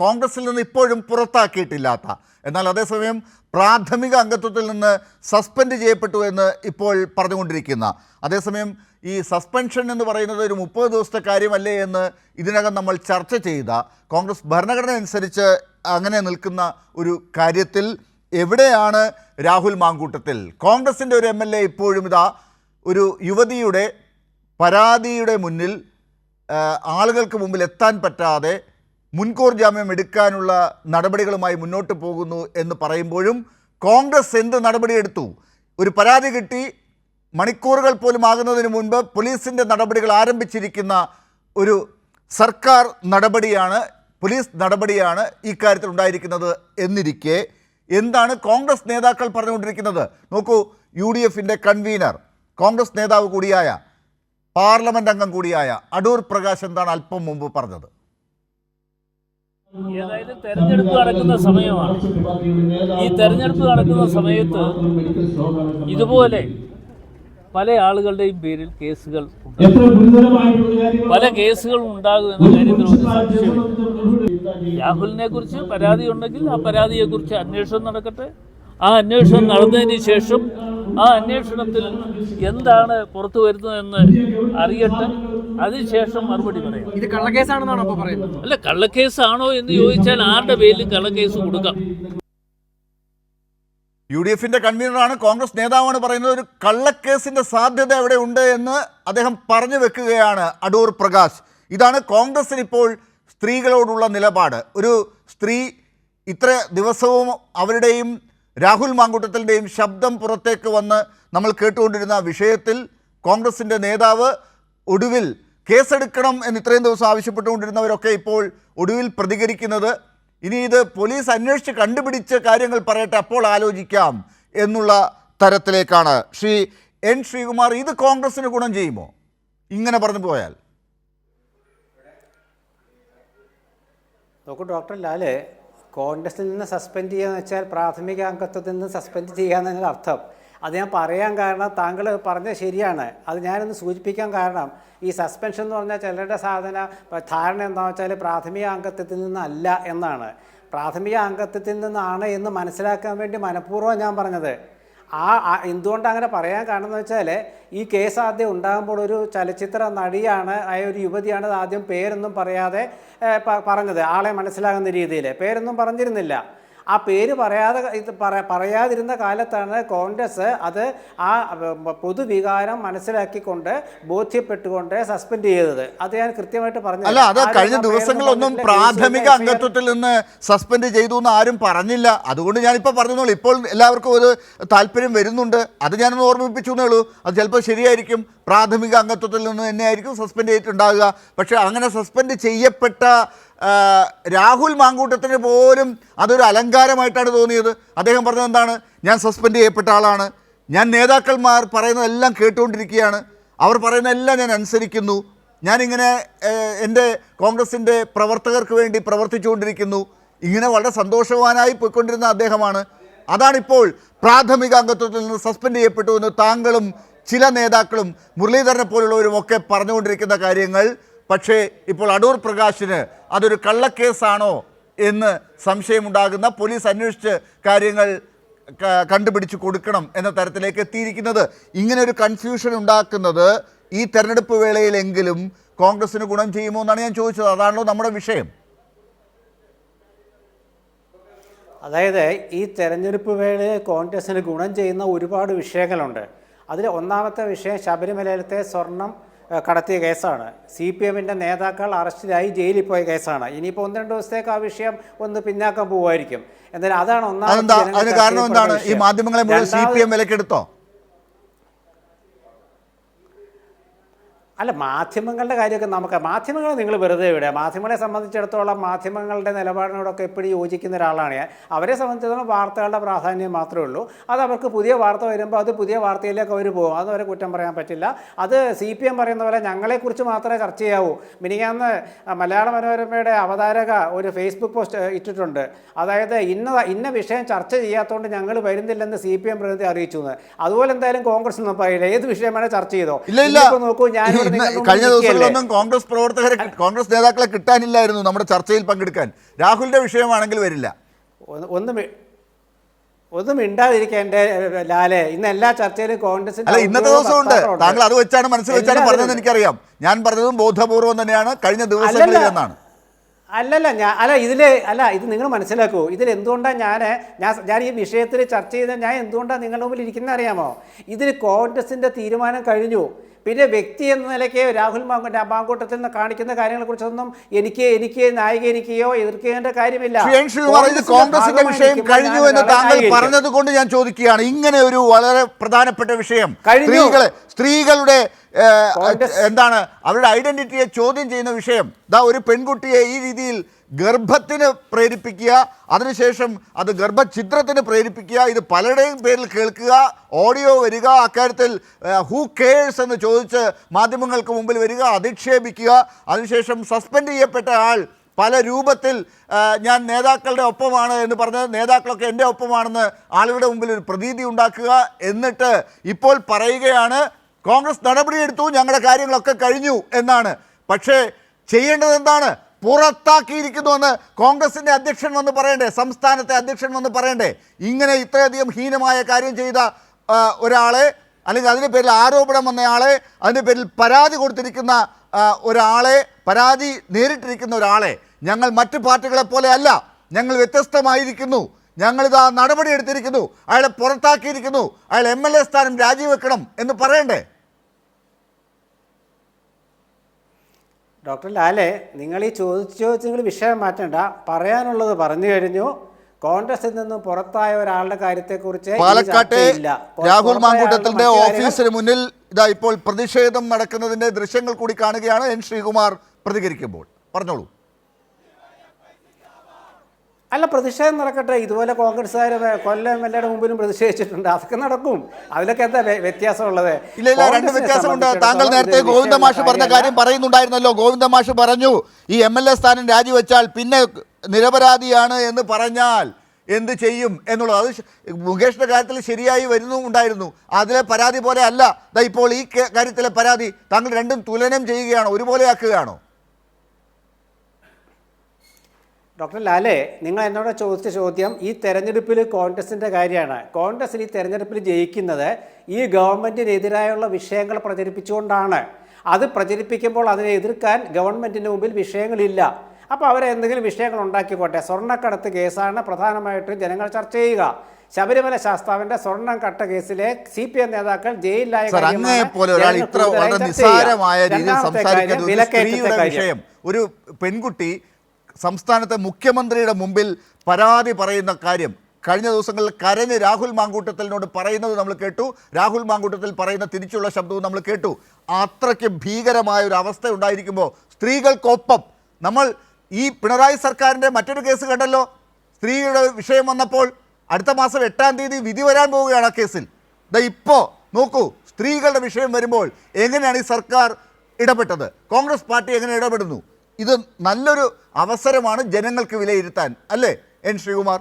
കോൺഗ്രസിൽ നിന്ന് ഇപ്പോഴും പുറത്താക്കിയിട്ടില്ലാത്ത. എന്നാൽ അതേസമയം പ്രാഥമിക അംഗത്വത്തിൽ നിന്ന് സസ്പെൻഡ് ചെയ്യപ്പെട്ടു എന്ന് ഇപ്പോൾ പറഞ്ഞുകൊണ്ടിരിക്കുന്ന. അതേസമയം ഈ സസ്പെൻഷൻ എന്ന് പറയുന്നത് ഒരു മുപ്പത് ദിവസത്തെ കാര്യമല്ലേ എന്ന് ഇതിനകം നമ്മൾ ചർച്ച ചെയ്ത. കോൺഗ്രസ് ഭരണഘടന അനുസരിച്ച് അങ്ങനെ നിൽക്കുന്ന ഒരു കാര്യത്തിൽ എവിടെയാണ് രാഹുൽ മാങ്കൂട്ടത്തിൽ? കോൺഗ്രസിന്റെ ഒരു എം എൽ എ ഇപ്പോഴും ഇതാ ഒരു യുവതിയുടെ പരാതിയുടെ മുന്നിൽ ആളുകൾക്ക് മുമ്പിൽ എത്താൻ പറ്റാതെ മുൻകൂർ ജാമ്യം എടുക്കാനുള്ള നടപടികളുമായി മുന്നോട്ട് പോകുന്നു എന്ന് പറയുമ്പോഴും കോൺഗ്രസ് എന്ത് നടപടിയെടുത്തു? ഒരു പരാതി കിട്ടി മണിക്കൂറുകൾ പോലും ആകുന്നതിന് മുൻപ് പോലീസിന്റെ നടപടികൾ ആരംഭിച്ചിരിക്കുന്ന ഒരു സർക്കാർ നടപടിയാണ് പോലീസ് നടപടിയാണ് ഇക്കാര്യത്തിൽ ഉണ്ടായിരിക്കുന്നത് എന്നിരിക്കെ എന്താണ് കോൺഗ്രസ് നേതാക്കൾ പറഞ്ഞുകൊണ്ടിരിക്കുന്നത്? നോക്കൂ യു ഡി എഫിന്റെ കൺവീനർ കോൺഗ്രസ് നേതാവ് കൂടിയായ പാർലമെന്റ് അംഗം കൂടിയായ അടൂർ പ്രകാശ് എന്താണ് അല്പം മുമ്പ് പറഞ്ഞത്? ഏതായാലും തെരഞ്ഞെടുപ്പ് നടക്കുന്ന സമയമാണ്. ഈ തെരഞ്ഞെടുപ്പ് നടക്കുന്ന സമയത്ത് ഇതുപോലെ പല ആളുകളുടെയും പേരിൽ കേസുകൾ പല കേസുകളും ഉണ്ടാകും എന്ന കാര്യത്തിൽ ഒരു സംശയമില്ല രാഹുലിനെ കുറിച്ച് പരാതി ഉണ്ടെങ്കിൽ ആ പരാതിയെ കുറിച്ച് അന്വേഷണം നടക്കട്ടെ. ആ അന്വേഷണം നടന്നതിന് ശേഷം ആ അന്വേഷണത്തിൽ എന്താണ് പുറത്തു വരുന്നതെന്ന് അറിയട്ടെ. അതിനുശേഷം മറുപടി പറയാം. ഇത് കള്ളക്കേസാണെന്നാണോ പറയുന്നത്? അല്ല കള്ളക്കേസാണോ എന്ന് ചോദിച്ചാൽ ആരുടെ പേരിലും കള്ളക്കേസ് കൊടുക്കാം. യു ഡി എഫിന്റെ കൺവീനറാണ് കോൺഗ്രസ് നേതാവാണ് പറയുന്നത്. ഒരു കള്ളക്കേസിന്റെ സാധ്യത എവിടെ ഉണ്ട് എന്ന് അദ്ദേഹം പറഞ്ഞു വെക്കുകയാണ് അടൂർ പ്രകാശ്. ഇതാണ് കോൺഗ്രസിന് ഇപ്പോൾ സ്ത്രീകളോടുള്ള നിലപാട്. ഒരു സ്ത്രീ ഇത്ര ദിവസവും അവരുടെയും രാഹുൽ മാങ്കൂട്ടത്തിന്റെയും ശബ്ദം പുറത്തേക്ക് വന്ന് നമ്മൾ കേട്ടുകൊണ്ടിരുന്ന വിഷയത്തിൽ കോൺഗ്രസിന്റെ നേതാവ് ഒടുവിൽ കേസെടുക്കണം എന്ന് ഇത്രയും ദിവസം ആവശ്യപ്പെട്ടുകൊണ്ടിരുന്നവരൊക്കെ ഇപ്പോൾ ഒടുവിൽ പ്രതികരിക്കുന്നത്. ഇനി ഇത് പോലീസ് അന്വേഷിച്ച് കണ്ടുപിടിച്ച് കാര്യങ്ങൾ പറയട്ടെ അപ്പോൾ ആലോചിക്കാം എന്നുള്ള തരത്തിലേക്കാണ്. ശ്രീ എൻ ശ്രീകുമാർ ഇത് കോൺഗ്രസിന് ഗുണം ചെയ്യുമോ? ഇങ്ങനെ പറഞ്ഞു പോയാൽ. നോക്കൂ ഡോക്ടർ ലാൽ കോൺഗ്രസിൽ നിന്ന് സസ്പെൻഡ് ചെയ്യുക എന്ന് വെച്ചാൽ പ്രാഥമിക അംഗത്വത്തിൽ നിന്ന് സസ്പെൻഡ് ചെയ്യുക എന്നതിന്റെ അർത്ഥം. അത് ഞാൻ പറയാൻ കാരണം താങ്കൾ പറഞ്ഞത് ശരിയാണ്. അത് ഞാനൊന്ന് സൂചിപ്പിക്കാൻ കാരണം ഈ സസ്പെൻഷൻ എന്ന് പറഞ്ഞാൽ ചിലരുടെ സാധന ധാരണ എന്താണെന്ന് വെച്ചാൽ പ്രാഥമിക അംഗത്വത്തിൽ നിന്നല്ല എന്നാണ്. പ്രാഥമിക അംഗത്വത്തിൽ നിന്നാണ് എന്ന് മനസ്സിലാക്കാൻ വേണ്ടി മനഃപൂർവം ഞാൻ പറഞ്ഞത്. ആ എന്തുകൊണ്ട് അങ്ങനെ പറയാൻ കാരണം വെച്ചാൽ ഈ കേസ് ആദ്യം ഉണ്ടാകുമ്പോൾ ഒരു ചലച്ചിത്ര നടിയാണ് ആയ ഒരു യുവതിയാണ് ആദ്യം പേരൊന്നും പറയാതെ പറഞ്ഞത് ആളെ മനസ്സിലാകുന്ന രീതിയിൽ പേരൊന്നും പറഞ്ഞിരുന്നില്ല. ആ പേര് പറയാതെ ഇത് പറ- പറയാതിരുന്ന കാലത്താണ് കോൺഗ്രസ് അത് ആ പൊതുവികാരം മനസ്സിലാക്കിക്കൊണ്ട് ബോധ്യപ്പെട്ടുകൊണ്ട് സസ്പെൻഡ് ചെയ്തത്. അത് ഞാൻ കൃത്യമായിട്ട് പറഞ്ഞു അല്ല അത് കഴിഞ്ഞ ദിവസങ്ങളൊന്നും പ്രാഥമിക അംഗത്വത്തിൽ നിന്ന് സസ്പെൻഡ് ചെയ്തു എന്ന് ആരും പറഞ്ഞില്ല. അതുകൊണ്ട് ഞാനിപ്പോൾ പറഞ്ഞോളൂ ഇപ്പോൾ എല്ലാവർക്കും ഒരു താല്പര്യം വരുന്നുണ്ട്. അത് ഞാനൊന്ന് ഓർമ്മിപ്പിച്ചു എന്നേ ഉള്ളൂ. അത് ചിലപ്പോൾ ശരിയായിരിക്കും. പ്രാഥമിക അംഗത്വത്തിൽ നിന്ന് തന്നെയായിരിക്കും സസ്പെൻഡ് ചെയ്തിട്ടുണ്ടാകുക പക്ഷേ അങ്ങനെ സസ്പെൻഡ് ചെയ്യപ്പെട്ട രാഹുൽ മാങ്കൂട്ടത്തിന് പോലും അതൊരു അലങ്കാരമായിട്ടാണ് തോന്നിയത്. അദ്ദേഹം പറഞ്ഞത് എന്താണ്? ഞാൻ സസ്പെൻഡ് ചെയ്യപ്പെട്ട ആളാണ്. ഞാൻ നേതാക്കന്മാർ പറയുന്നതെല്ലാം കേട്ടുകൊണ്ടിരിക്കുകയാണ്. അവർ പറയുന്നതെല്ലാം ഞാൻ അനുസരിക്കുന്നു. ഞാനിങ്ങനെ എന്റെ കോൺഗ്രസിന്റെ പ്രവർത്തകർക്ക് വേണ്ടി പ്രവർത്തിച്ചുകൊണ്ടിരിക്കുന്നു. ഇങ്ങനെ വളരെ സന്തോഷവാനായി പോയിക്കൊണ്ടിരുന്ന അദ്ദേഹമാണ്. അതാണിപ്പോൾ പ്രാഥമിക അംഗത്വത്തിൽ നിന്ന് സസ്പെൻഡ് ചെയ്യപ്പെട്ടു എന്ന് താങ്കളും ചില നേതാക്കളും മുരളീധരനെ പോലുള്ളവരും ഒക്കെ പറഞ്ഞുകൊണ്ടിരിക്കുന്ന കാര്യങ്ങൾ പക്ഷേ ഇപ്പോൾ അടൂർ പ്രകാശിന് അതൊരു കള്ളക്കേസാണോ എന്ന് സംശയമുണ്ടാകുന്ന പോലീസ് അന്വേഷിച്ച് കാര്യങ്ങൾ കണ്ടുപിടിച്ച് കൊടുക്കണം എന്ന തരത്തിലേക്ക് എത്തിയിരിക്കുന്നത്. ഇങ്ങനെ ഒരു കൺഫ്യൂഷൻ ഉണ്ടാക്കുന്നത് ഈ തെരഞ്ഞെടുപ്പ് വേളയിലെങ്കിലും കോൺഗ്രസിന് ഗുണം ചെയ്യുമോ എന്നാണ് ഞാൻ ചോദിച്ചത്. അതാണല്ലോ നമ്മുടെ വിഷയം. അതായത് ഈ തെരഞ്ഞെടുപ്പ് വേളയിൽ കോൺഗ്രസിന് ഗുണം ചെയ്യുന്ന ഒരുപാട് വിഷയങ്ങളുണ്ട്. അതിൽ ഒന്നാമത്തെ വിഷയം ശബരിമലയിലത്തെ സ്വർണം കടത്തിയ കേസാണ്. സി പി എമ്മിന്റെ നേതാക്കൾ അറസ്റ്റിലായി ജയിലിൽ പോയ കേസാണ്. ഇനിയിപ്പോൾ ഒന്ന് രണ്ട് ദിവസത്തേക്ക് ആ വിഷയം ഒന്ന് പിന്നാക്കം പോകുമായിരിക്കും എന്തായാലും അതാണ് ജനങ്ങൾ കാരണം എന്താണ്? ഈ മാധ്യമങ്ങളെ സി പി എം വിലക്കെടുത്തോ? അല്ല മാധ്യമങ്ങളുടെ കാര്യമൊക്കെ നമുക്ക് മാധ്യമങ്ങൾ നിങ്ങൾ വെറുതെ വിടുക. മാധ്യമങ്ങളെ സംബന്ധിച്ചിടത്തോളം മാധ്യമങ്ങളുടെ നിലപാടിനോടൊക്കെ എപ്പോഴും യോജിക്കുന്ന ഒരാളാണ് ഞാൻ. അവരെ സംബന്ധിച്ചിടത്തോളം വാർത്തകളുടെ പ്രാധാന്യം മാത്രമേ ഉള്ളൂ. അത് അവർക്ക് പുതിയ വാർത്ത വരുമ്പോൾ അത് പുതിയ വാർത്തയിലേക്ക് അവർ പോകും. അത് അവരെ കുറ്റം പറയാൻ പറ്റില്ല. അത് സി പി എം പറയുന്ന പോലെ ഞങ്ങളെക്കുറിച്ച് മാത്രമേ ചർച്ച ചെയ്യാവൂ. മിനിങ്ങാന്ന് മലയാള മനോരമയുടെ അവതാരക ഒരു ഫേസ്ബുക്ക് പോസ്റ്റ് ഇട്ടിട്ടുണ്ട്. അതായത് ഇന്ന ഇന്ന വിഷയം ചർച്ച ചെയ്യാത്തതുകൊണ്ട് ഞങ്ങൾ വരുന്നില്ലെന്ന് സി പി എം പ്രതിനിധി അറിയിച്ചു എന്ന്. അതുപോലെ എന്തായാലും കോൺഗ്രസ് ഒന്നും പറയില്ല. ഏത് വിഷയമാണ് ചർച്ച ചെയ്തോ. ഇല്ല ഇല്ല. നോക്കൂ നിങ്ങളുടെ കഴിഞ്ഞ ദിവസങ്ങളിലൊന്നും കോൺഗ്രസ് പ്രവർത്തകരെ കോൺഗ്രസ് നേതാക്കളെ കിട്ടാനില്ലായിരുന്നു നമ്മുടെ ചർച്ചയിൽ പങ്കെടുക്കാൻ. രാഹുലിന്റെ വിഷയമാണെങ്കിൽ വരില്ല. ഒന്ന് ഒന്ന് ഇണ്ടാതിരിക്കേണ്ട ലാലെ ഇന്ന് എല്ലാ ചർച്ചയിലും കോൺഗ്രസ് അല്ല ഇന്നത്തെ ദിവസമുണ്ട് ദിവസം ഉണ്ട്. താങ്കൾ അത് വെച്ചാണ് മനസ്സിൽ വെച്ചാണ് പറഞ്ഞതെന്ന് എനിക്കറിയാം. ഞാൻ പറഞ്ഞതും ബോധപൂർവം തന്നെയാണ് കഴിഞ്ഞ ദിവസങ്ങളിൽ. എന്നാണ്. അല്ലല്ല ഞാൻ അല്ല ഇതിൽ അല്ല ഇത് നിങ്ങൾ മനസ്സിലാക്കൂ. ഇതിൽ എന്തുകൊണ്ടാണ് ഞാൻ ഞാൻ ഞാൻ ഈ വിഷയത്തിൽ ചർച്ച ചെയ്ത ഞാൻ എന്തുകൊണ്ടാണ് നിങ്ങളുടെ മുമ്പിൽ ഇരിക്കുന്നത് അറിയാമോ? ഇതിൽ കോൺഗ്രസിന്റെ തീരുമാനം കഴിഞ്ഞു. പിന്നെ വ്യക്തി എന്ന നിലയ്ക്ക് രാഹുൽ മാങ്കു മാങ്കൂട്ടത്തിൽ നിന്ന് കാണിക്കുന്ന കാര്യങ്ങളെക്കുറിച്ചൊന്നും എനിക്ക് എനിക്ക് ന്യായീകരിക്കുകയോ എതിർക്കേണ്ട കാര്യമില്ല. കോൺഗ്രസിന്റെ വിഷയം കഴിഞ്ഞു എന്ന് താങ്കൾ. പറഞ്ഞത് കൊണ്ട് ഞാൻ ചോദിക്കുകയാണ്. ഇങ്ങനെ ഒരു വളരെ പ്രധാനപ്പെട്ട വിഷയം. കഴിഞ്ഞു. സ്ത്രീകളെ സ്ത്രീകളുടെ എന്താണ് അവരുടെ ഐഡന്റിറ്റിയെ ചോദ്യം ചെയ്യുന്ന വിഷയം. ദാ ഒരു പെൺകുട്ടിയെ ഈ രീതിയിൽ ഗർഭത്തിന് പ്രേരിപ്പിക്കുക അതിനുശേഷം അത് ഗർഭഛിദ്രത്തിന് പ്രേരിപ്പിക്കുക ഇത് പലരുടെയും പേരിൽ കേൾക്കുക ഓഡിയോ വരിക അക്കാര്യത്തിൽ ഹൂ കേഴ്സ് എന്ന് ചോദിച്ച് മാധ്യമങ്ങൾക്ക് മുമ്പിൽ വരിക അധിക്ഷേപിക്കുക അതിനുശേഷം സസ്പെൻഡ് ചെയ്യപ്പെട്ട ആൾ പല രൂപത്തിൽ ഞാൻ നേതാക്കളുടെ ഒപ്പമാണ് എന്ന് പറഞ്ഞ് നേതാക്കളൊക്കെ എന്റെ ഒപ്പമാണെന്ന് ആളുകളുടെ മുമ്പിൽ ഒരു പ്രതീതി ഉണ്ടാക്കുക എന്നിട്ട് ഇപ്പോൾ പറയുകയാണ് കോൺഗ്രസ് നടപടിയെടുത്തു ഞങ്ങളുടെ കാര്യങ്ങളൊക്കെ കഴിഞ്ഞു എന്നാണ്. പക്ഷേ ചെയ്യേണ്ടത് എന്താണ്? പുറത്താക്കിയിരിക്കുന്നുവെന്ന് കോൺഗ്രസിന്റെ അധ്യക്ഷൻ വന്ന് പറയണ്ടേ സംസ്ഥാനത്തെ അധ്യക്ഷൻ വന്ന് പറയണ്ടേ. ഇങ്ങനെ ഇത്രയധികം ഹീനമായ കാര്യം ചെയ്ത ഒരാളെ അല്ലെങ്കിൽ അതിന്റെ പേരിൽ ആരോപണം വന്നയാളെ അതിന്റെ പേരിൽ പരാതി കൊടുത്തിരിക്കുന്ന ഒരാളെ പരാതി നേരിട്ടിരിക്കുന്ന ഒരാളെ ഞങ്ങൾ മറ്റു പാർട്ടികളെ പോലെ അല്ല. ഞങ്ങൾ വ്യത്യസ്തമായിരിക്കുന്നു. ഞങ്ങളിതാ നടപടി എടുത്തിരിക്കുന്നു അയാളെ പുറത്താക്കിയിരിക്കുന്നു. അയാൾ എം എൽ എ സ്ഥാനം രാജിവെക്കണം എന്ന് പറയണ്ടേ. ഡോക്ടർ ലാലെ നിങ്ങൾ ഈ ചോദിച്ച് ചോദിച്ച് നിങ്ങൾ വിഷയം മാറ്റണ്ട. പറയാനുള്ളത് പറഞ്ഞു കഴിഞ്ഞു. കോൺഗ്രസിൽ നിന്നും പുറത്തായ ഒരാളുടെ കാര്യത്തെക്കുറിച്ച് പാലക്കാട്ടെ രാഹുൽ മാങ്കൂട്ടത്തിന്റെ ഓഫീസിന് മുന്നിൽ ഇതാ ഇപ്പോൾ പ്രതിഷേധം നടക്കുന്നതിന്റെ ദൃശ്യങ്ങൾ കൂടി കാണുകയാണ് എൻ ശ്രീകുമാർ പ്രതികരിക്കുമ്പോൾ. പറഞ്ഞോളൂ. അല്ല പ്രതിഷേധം നടക്കട്ടെ. ഇതുപോലെ കോൺഗ്രസ്സുകാർ കൊല്ലം എല്ലാവരുടെ മുമ്പിലും പ്രതിഷേധിച്ചിട്ടുണ്ട്. അതൊക്കെ നടക്കും. അതിലൊക്കെ എന്താ വ്യ- വ്യത്യാസമുള്ളത്? ഇല്ല ഇല്ല രണ്ട് വ്യത്യാസമുണ്ട്. താങ്കൾ നേരത്തെ ഗോവിന്ദമാഷ് ഗോവിന്ദ മാഷ് പറഞ്ഞ കാര്യം പറയുന്നുണ്ടായിരുന്നല്ലോ. ഗോവിന്ദ മാഷ് പറഞ്ഞു ഈ എം എൽ എ സ്ഥാനം രാജിവെച്ചാൽ പിന്നെ നിരപരാധിയാണ് എന്ന് പറഞ്ഞാൽ എന്ത് ചെയ്യും എന്നുള്ളത്? അത് മുകേഷിന്റെ കാര്യത്തിൽ ശരിയായി വരുന്നു ഉണ്ടായിരുന്നു. അതിലെ പരാതി പോലെ അല്ല. ഇപ്പോൾ ഈ കാര്യത്തിലെ പരാതി താങ്കൾ രണ്ടും തുലനം ചെയ്യുകയാണോ? ഒരുപോലെയാക്കുകയാണോ ഡോക്ടർ ലാലെ നിങ്ങൾ എന്നോട് ചോദിച്ച ചോദ്യം ഈ തെരഞ്ഞെടുപ്പിൽ കോൺഗ്രസിന്റെ കാര്യമാണ്. കോൺഗ്രസ് ഈ തെരഞ്ഞെടുപ്പിൽ ജയിക്കുന്നത് ഈ ഗവൺമെന്റിനെതിരായുള്ള വിഷയങ്ങൾ പ്രചരിപ്പിച്ചുകൊണ്ടാണ്. അത് പ്രചരിപ്പിക്കുമ്പോൾ അതിനെ എതിർക്കാൻ ഗവൺമെന്റിന് മുമ്പിൽ വിഷയങ്ങളില്ല. അപ്പോൾ അവർ എന്തെങ്കിലും വിഷയങ്ങൾ ഉണ്ടാക്കിക്കോട്ടെ. സ്വർണക്കടത്ത് കേസാണ് പ്രധാനമായിട്ടും ജനങ്ങൾ ചർച്ച ചെയ്യുക. ശബരിമല ശാസ്താവിന്റെ സ്വർണം കട്ട കേസിലെ സി പി എം നേതാക്കൾ ജയിലിലായ വിലക്കയറ്റത്തെ കാര്യം. ഒരു പെൺകുട്ടി സംസ്ഥാനത്തെ മുഖ്യമന്ത്രിയുടെ മുമ്പിൽ പരാതി പറയുന്ന കാര്യം കഴിഞ്ഞ ദിവസങ്ങളിൽ കരഞ്ഞ് രാഹുൽ മാങ്കൂട്ടത്തിനോട് പറയുന്നത് നമ്മൾ കേട്ടു. രാഹുൽ മാങ്കൂട്ടത്തിൽ പറയുന്ന തിരിച്ചുള്ള ശബ്ദവും നമ്മൾ കേട്ടു. അത്രയ്ക്ക് ഭീകരമായ ഒരു അവസ്ഥ ഉണ്ടായിരിക്കുമ്പോൾ സ്ത്രീകൾക്കൊപ്പം നമ്മൾ ഈ പിണറായി സർക്കാരിന്റെ മറ്റൊരു കേസ് കണ്ടല്ലോ. സ്ത്രീയുടെ വിഷയം വന്നപ്പോൾ അടുത്ത മാസം എട്ടാം തീയതി വിധി വരാൻ പോവുകയാണ് ആ കേസിൽ. ദാ ഇപ്പോൾ നോക്കൂ സ്ത്രീകളുടെ വിഷയം വരുമ്പോൾ എങ്ങനെയാണ് ഈ സർക്കാർ ഇടപെട്ടത്? കോൺഗ്രസ് പാർട്ടി എങ്ങനെ ഇടപെടുന്നു? ഇത് നല്ലൊരു അവസരമാണ് ജനങ്ങൾക്ക് വിലയിരുത്താൻ അല്ലേ? എൻ. ശ്രീകുമാർ.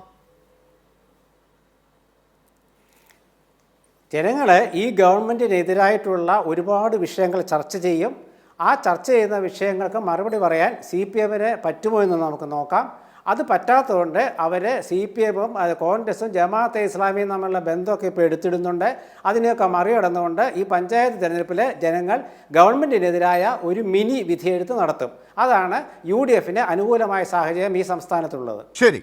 ജനങ്ങൾ ഈ ഗവൺമെന്റിനെതിരായിട്ടുള്ള ഒരുപാട് വിഷയങ്ങൾ ചർച്ച ചെയ്യും. ആ ചർച്ച ചെയ്യുന്ന വിഷയങ്ങൾക്ക് മറുപടി പറയാൻ സി പി എമ്മിന് പറ്റുമോ എന്ന് നമുക്ക് നോക്കാം. അത് പറ്റാത്തതുകൊണ്ട് അവർ സി പി എമ്മും കോൺഗ്രസും ജമാഅത്തെ ഇസ്ലാമിയും തമ്മിലുള്ള ബന്ധമൊക്കെ ഇപ്പോൾ എടുത്തിടുന്നുണ്ട്. അതിനെയൊക്കെ മറികടന്നുകൊണ്ട് ഈ പഞ്ചായത്ത് തിരഞ്ഞെടുപ്പിൽ ജനങ്ങൾ ഗവൺമെന്റിനെതിരായ ഒരു മിനി വിധിയെഴുത്ത് നടത്തും. അതാണ് യു ഡി എഫിന് അനുകൂലമായ സാഹചര്യം ഈ സംസ്ഥാനത്തുള്ളത്. ശരി.